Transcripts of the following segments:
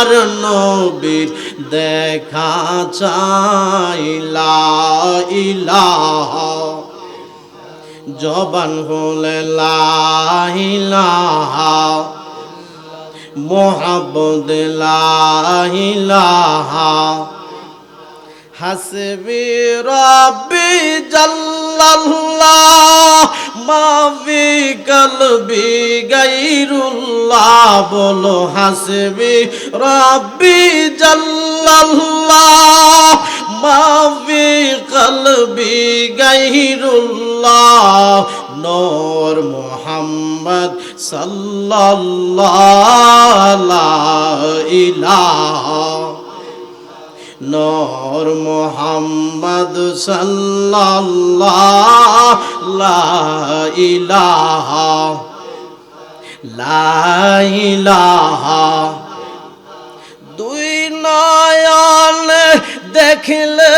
আমার নবীর দেখা চাইলা ইলাহ। জবান হলে লাহিলাহ মহাবদ লাইলাহা হাসবি রব্বি জাল্লাল্লাহ, মাফি কলবি গাইরুল্লাহ, বলো হাসবি রব্বি জাল্লাল্লাহ, মাফি কলবি গাইরুল্লাহ, নূর মুহাম্মদ সাল্লাল্লাহু ইলাহা নূর মুহাম্মদ সাল্লাল্লাহু ইলাহা দুই নয়ন দেখলে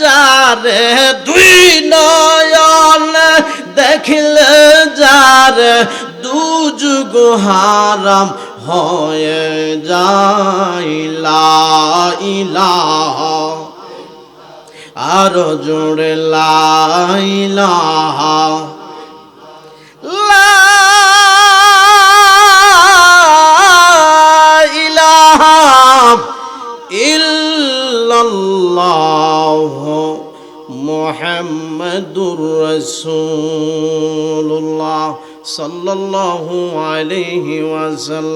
যারে দুই নয়ন দেখলে যারে দুযুগ হারাম হয়ে যাইলা ইলাহা আরও জোরে লাইলাহা মুহাম্মাদুর রাসূলুল্লাহ সাল্লাল্লাহু আলাইহি ওয়াসাল্লাম।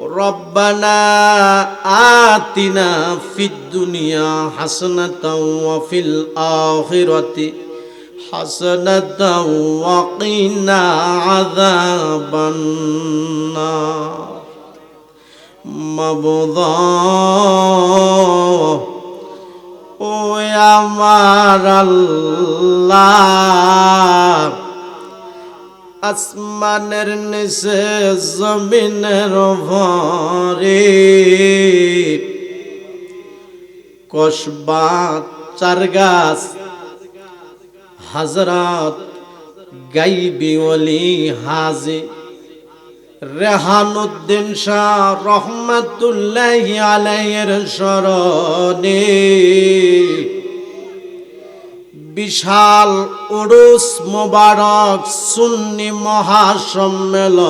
ربنا آتنا في الدنيا حسنة وفي الآخرة حسنة وقنا عذاب النار مبضى ويا مار الله আসমানের নিচে, জমিনের ভরে কসবা চার গাছ হাজরাত, গাইবি অলি হাজি। রেহানুদ্দিন শাহ রহমতুল্লাহ আলাইয়ের স্মরণে বিশাল উরুস মোবারক সুন্নি মহাসম্মেলনে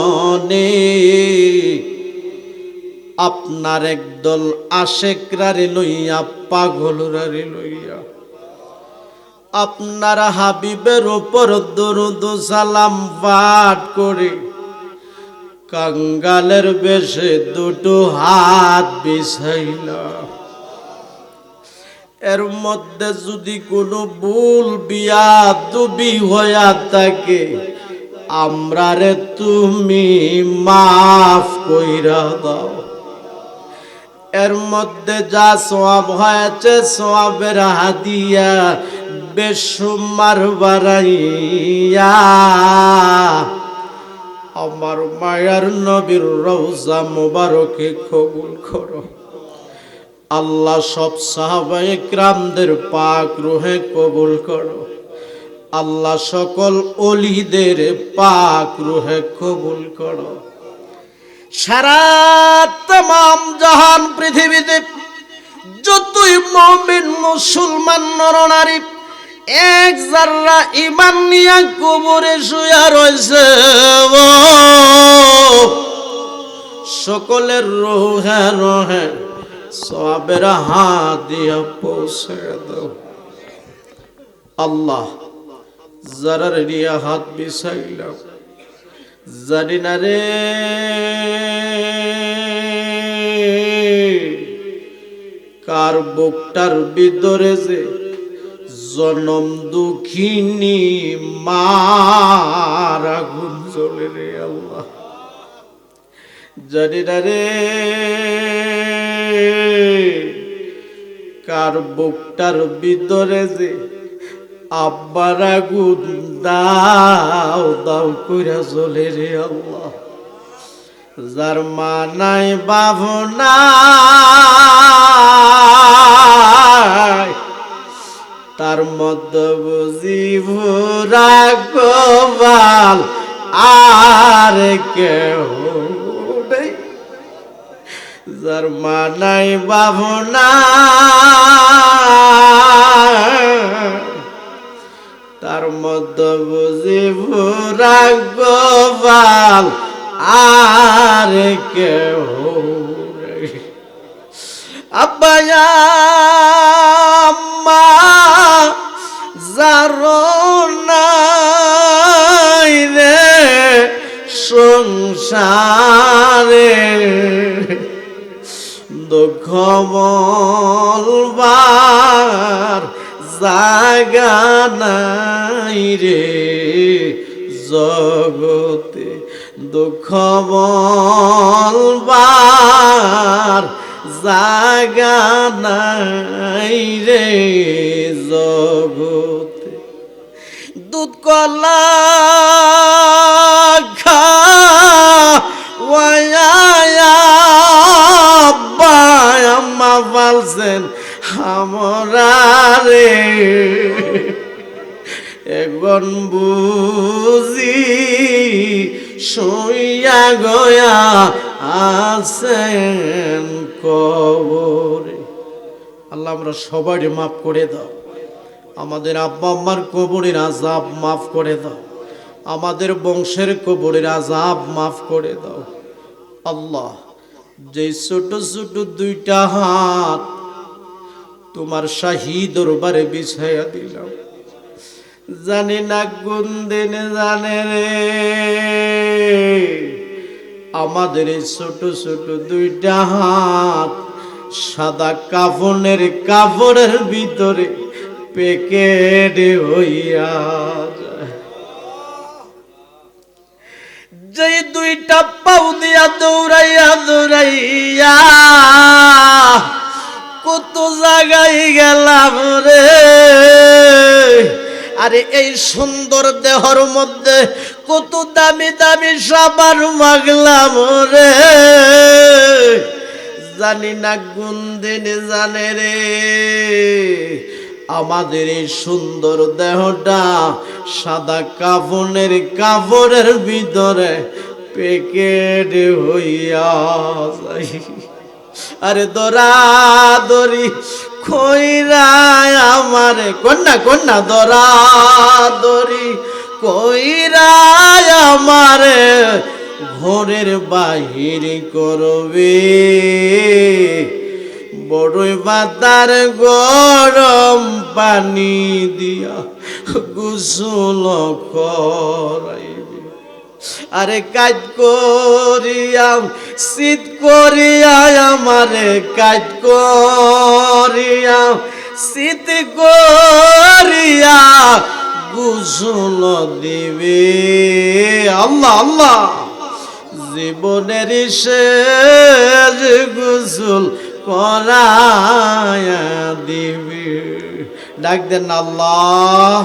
আপনার একদল আশেকরারে লইয়া পাগলরারে লইয়া। আপনার হাবিবের উপর দরুদ সালাম পাঠ করে, কাঙ্গালের বেশে দুটো হাত বিছাইল। এর মধ্যে যদি কোনো ভুল বিয়া দুবি হইয়া থাকে আমরারে তুমি মাফ কইরা দাও। এর মধ্যে যা সোয়াব হয়েছে সোয়াবের হাদিয়া বেসুমার বাড়াইয়া, আমার মায়ার নবীর রওজা মোবারকে কবুল করো। আল্লাহ সব সাহাবায়ে ক্রামদের পাক রুহে কবুল করো। আল্লাহ সকল অলিদের পাক রুহে কবুল করো। সারা তাম জাহান পৃথিবীতে যতই মমিন, মুসলমান, নরনারী, এক জাররা ইমান নিয়া কবরে শুয়া রয়েছে। সকলের রোহে রোহে সবের হাত দিয়া পৌঁছে আল্লাহ, যারার রিয়া হাত বিছাইলাম, জানি না রে। কার বুকটার ভিতরে যে জনম দুঃখিনী মার আগুন জ্বলে রে আল্লাহ। জানি না রে। কার বুকটার ভিতরে যে আব্বার আগুন, দাও দাও কইরা চলে রে আল্লাহ। যার মা নাই নাই, তার মধ্যে বুঝি ভোরা গোবাল আর কেউ যার মা নাই বাবু নাই তার মধ্যে বুঝি ভোরা গোবাল আর কেউ। আব্বায়া যারো নাই বলবার জাগা নাই রে জগতে। দুঃখ বলবার জাগা নাই রে জগতে। দুধ কলা রে। এখন বুঝি শুইয়া গয়া আছেন কবরে। আল্লাহ আমরা সবাই মাফ করে দাও। আমাদের আব্বা আম্মার কবরের আজাব মাফ করে দাও। আমাদের বংশের কবরের আজাব মাফ করে দাও। আল্লাহ যে ছোট ছোট দুইটা হাত তোমার শাহী দরবারে বিছাইয়া দিলাম। জানি না কোন দিন জানে রে। আমাদের ছোট ছোট দুইটা হাত সাদা কাফনের কাপড়ের ভিতরে পেকেট হইয়া যে দুইটা পাউ দিয়া দৌড়াইয়া দৌড়াইয়া কত জায়গায় গেলাম রে। আরে এই সুন্দর দেহর মধ্যে কত দামি দামি সাবান মাগলাম রে। জানি না কোন দিন জানে রে। আমাদের এই সুন্দর দেহটা সাদা কাফনের কাপড়ের ভিতরে পেকেট হইয়া যায়। আরে দরা দরি কইরায় আমারে, কন্যা কন্যা, দরা দরি কইরায় আমারে, ঘরের বাহির করবে। বড়ই বাতার গরম পানি দিয়া গুসল করাইবে আরে কাজ করিয়াম শীত করিয়া আমারে কাজ করিয়াম শীত করিয়া গুসল দিবে। আল্লাহ আল্লাহ। জীবনের শেষ গুসল করায়া দিবে। ডাক দেন আল্লাহ।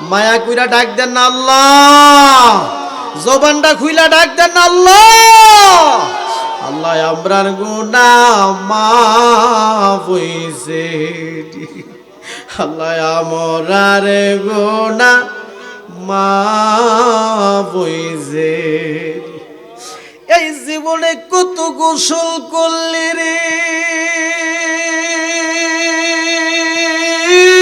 মায়া কুইরা ডাক দেন আল্লাহ। জবানটা খুইলা ডাক দেন আল্লাহ। আল্লাহ, আমরার মাফ হইছে আল্লাহ, আমরার গুনা মাফ এই জীবনে কত গোসল করলি রে।